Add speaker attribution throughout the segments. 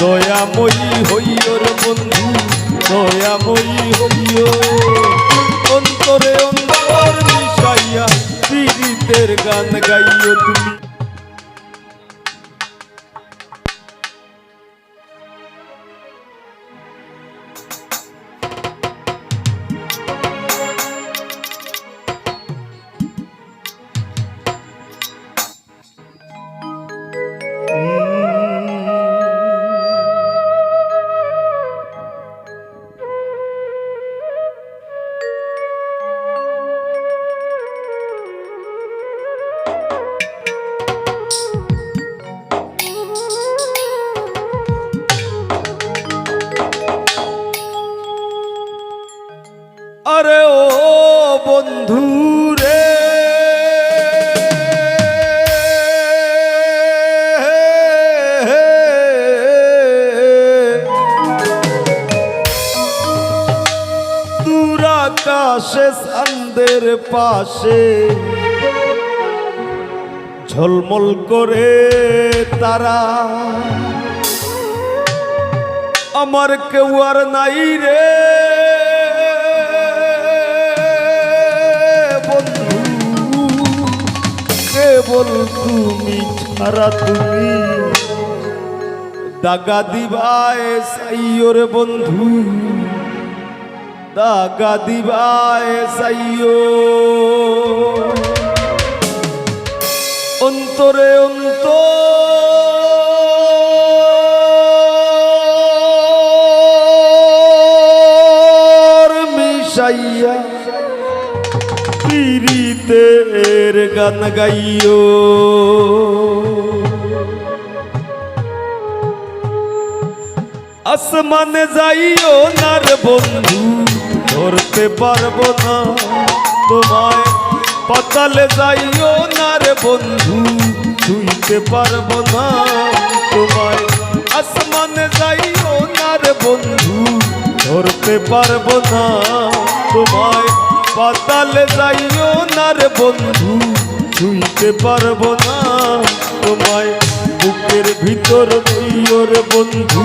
Speaker 1: দয়াময়ী হইয়র বন্ধু দয়াময়ী হইয় অন্তরে অন্তর মিশাইয়া পীড়িতের গান গাইয় তুমি। পাশে ঝলমল করে তারা। আমার কেউ আর নাই রে। বন্ধু, কেবল তুমি ছাড়া তুমি। দাগা দিবায় সাইও রে বন্ধু। দাগা দিবায় সাইও অন্তরে অন্তর মিশাইয়া পীড়িতের গান গাইও। আসমানে যাইও না রে বন্ধু, ধরতে পারব না। তোমায় পাতালে যাইও না রে বন্ধু, ছুঁইতে পারব না। তোমায় আসমানে যাইও না রে বন্ধু, ধরতে পারব না। তোমায় পাতালে যাইও না রে বন্ধু, ছুঁইতে পারব না। তোমায় বুকের ভিতর রইও রে বন্ধু।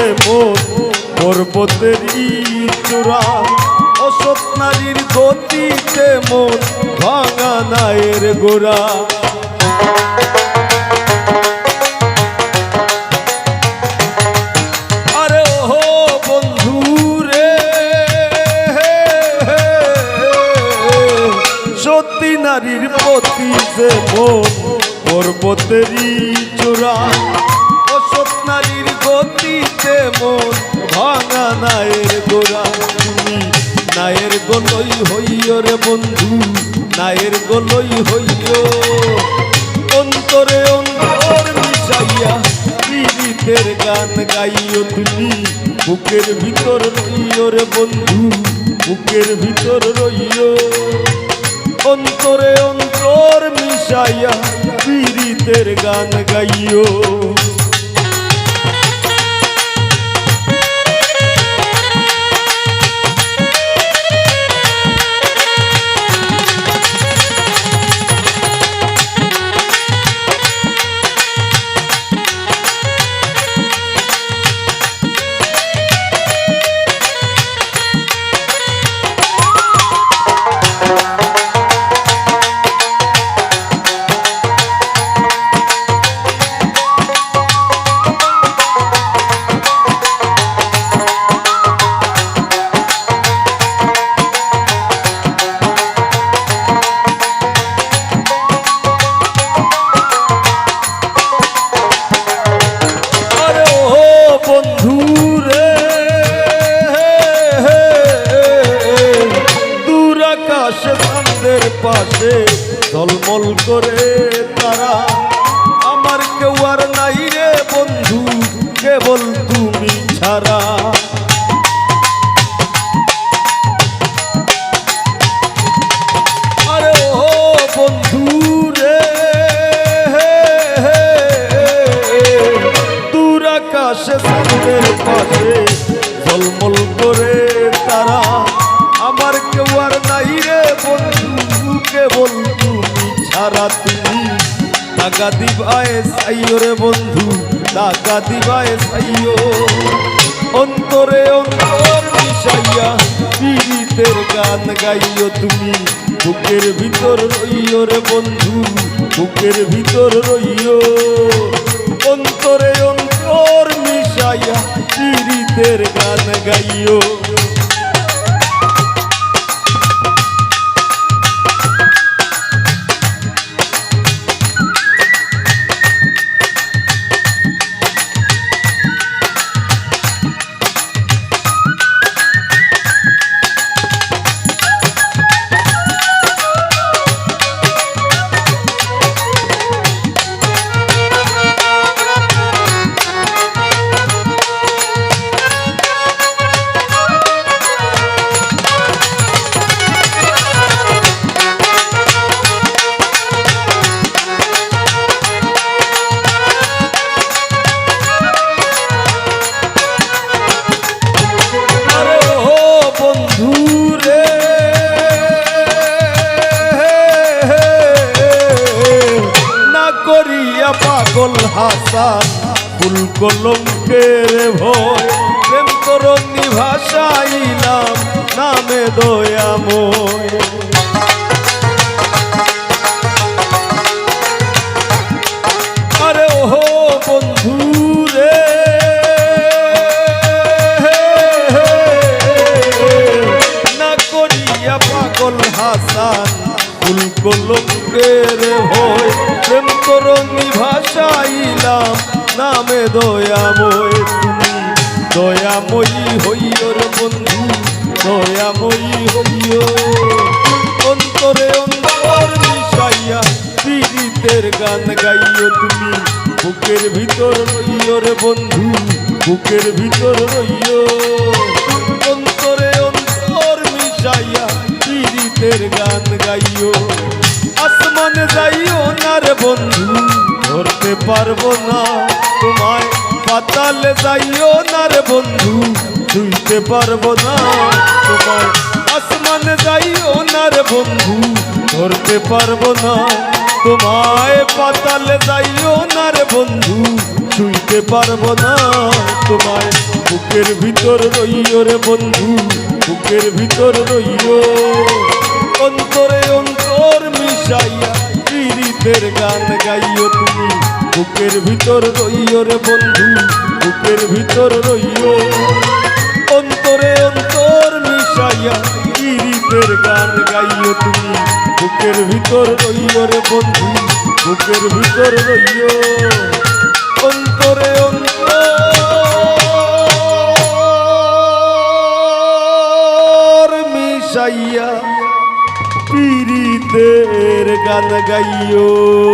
Speaker 1: যে মন পর্বতেরই চূড়া অসৎ নারীর গতিতে মন ভাঙা নায়ের গোড়া। গতিতে মন, ভাঙা নায়ের গোড়া। তুমি নায়ের গলই হইও রে বন্ধু, নায়ের গলই হইও। অন্তরে অন্তর মিশাইয়া পীড়িতের গান গাইও তুমি। বুকের ভিতর রইও রে বন্ধু, বুকের ভিতর রইও। অন্তরে অন্তর মিশাইয়া পীড়িতের গান গাইও। কেবল তুমি ছাড়া তুমি। টাকা দিবায় সাইও রে বন্ধু, টাকা দিবায় সাইও অন্তরে অন্তর মিশাইয়া পীড়িতের গান গাইও তুমি। বুকের ভিতর রইও রে বন্ধু, বুকের ভিতর রইও অন্তরে অন্তর মিশাইয়া পীড়িতের গান গাইও হাসান ফুল কলঙ্কের ভয়। প্রেম তরঙ্গি ভাষাইলাম নামে দয়াময় নামে দয়াময় তুমি দয়াময়ী হইও রে বন্ধু, দয়াময়ী হইও অন্তরে অন্তর মিশাইয়া পীড়িতের গান গাইও তুমি। বুকের ভিতর রইও রে বন্ধু, বুকের ভিতর রইও অন্তরে অন্তর মিশাইয়া পীড়িতের গান গাইও আসমানে যাইও না রে বন্ধু ধরতে পারব না। তোমায় পাতালে যাইও না রে বন্ধু, ছুঁইতে পারব না। তোমায় আসমানে যাইও না রে বন্ধু, ধরতে পারব না। তোমায় পাতালে যাইও না রে বন্ধু, ছুঁইতে পারব না। তোমায় বুকের ভিতর রইও রে বন্ধু, বুকের ভিতর রইও। অন্তরে অন্তর মিশাইয়া পীড়িতের গান গাইও তুমি। বুকের ভিতর রইও রে বন্ধু, বুকের ভিতর রইও। অন্তরে অন্তর মিশাইয়া পীড়িতের গান গাইও তুমি। বুকের ভিতর রইও রে বন্ধু, বুকের ভিতর রইও। পীড়িতের গান গাইও